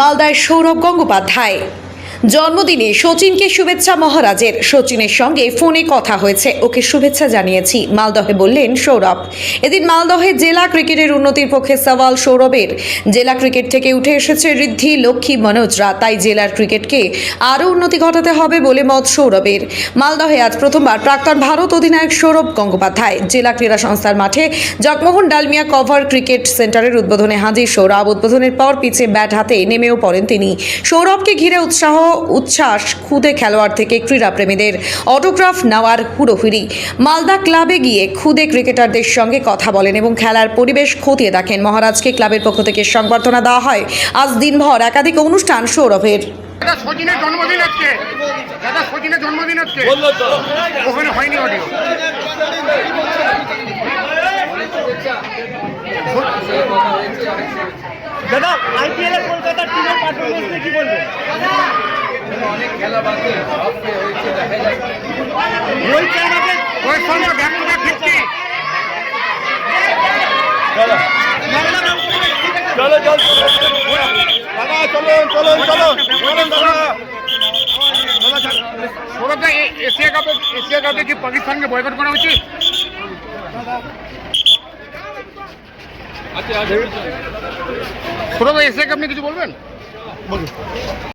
মালদায় সৌরভ গঙ্গোপাধ্যায়। জন্মদিনে সচিনকে শুভেচ্ছা মহারাজের। সচিনের সঙ্গে ফোনে কথা হয়েছে। ওকে শুভেচ্ছা জানিয়েছি, মালদহে বললেন সৌরভ। এদিন মালদহে জেলা ক্রিকেটের উন্নতির পক্ষে সওয়াল সৌরভের। জেলা ক্রিকেট থেকে উঠে এসেছে ঋদ্ধি, লক্ষ্মী মনোজরা তাই জেলার ক্রিকেটকে আরও উন্নতি ঘটাতে হবে বলে মত সৌরভের। মালদহে আজ প্রথমবার প্রাক্তন ভারত অধিনায়ক সৌরভ গঙ্গোপাধ্যায়। জেলা ক্রীড়া সংস্থার মাঠে জগমোহন ডালমিয়া কভার ক্রিকেট সেন্টারের উদ্বোধনে হাজির সৌরভ। উদ্বোধনের পর পিছে ব্যাট হাতে নেমেও পড়েন তিনি। সৌরভকে ঘিরে উৎসাহ উচ্ছ্বাস খুদে খেলোয়াড় থেকে ক্রীড়াপ্রেমীদের অটোগ্রাফ নেওয়ার হুড়োহুড়ি। মালদা ক্লাবে গিয়ে খুদে ক্রিকেটারদের সঙ্গে কথা বলেন এবং খেলার পরিবেশ খতিয়ে দেখেন। মহারাজকে ক্লাবের পক্ষ থেকে সংবর্ধনা দেওয়া হয়। আজ দিনভর একাধিক অনুষ্ঠান সৌরভের। দাদা সচিনের জন্মদিন আজকে। দাদা সচিনের জন্মদিন আজকে। ওখানে হয়নি অডিও হয়েছে চলো চলো দাদা দাদা সৌরভ এশিয়া কাপে এশিয়া কাপে কি পাকিস্তানকে বয়কট করা উচিত আচ্ছা আচ্ছা। সৌরভ এশিয়া কাপ নিয়ে কিছু বলবেন?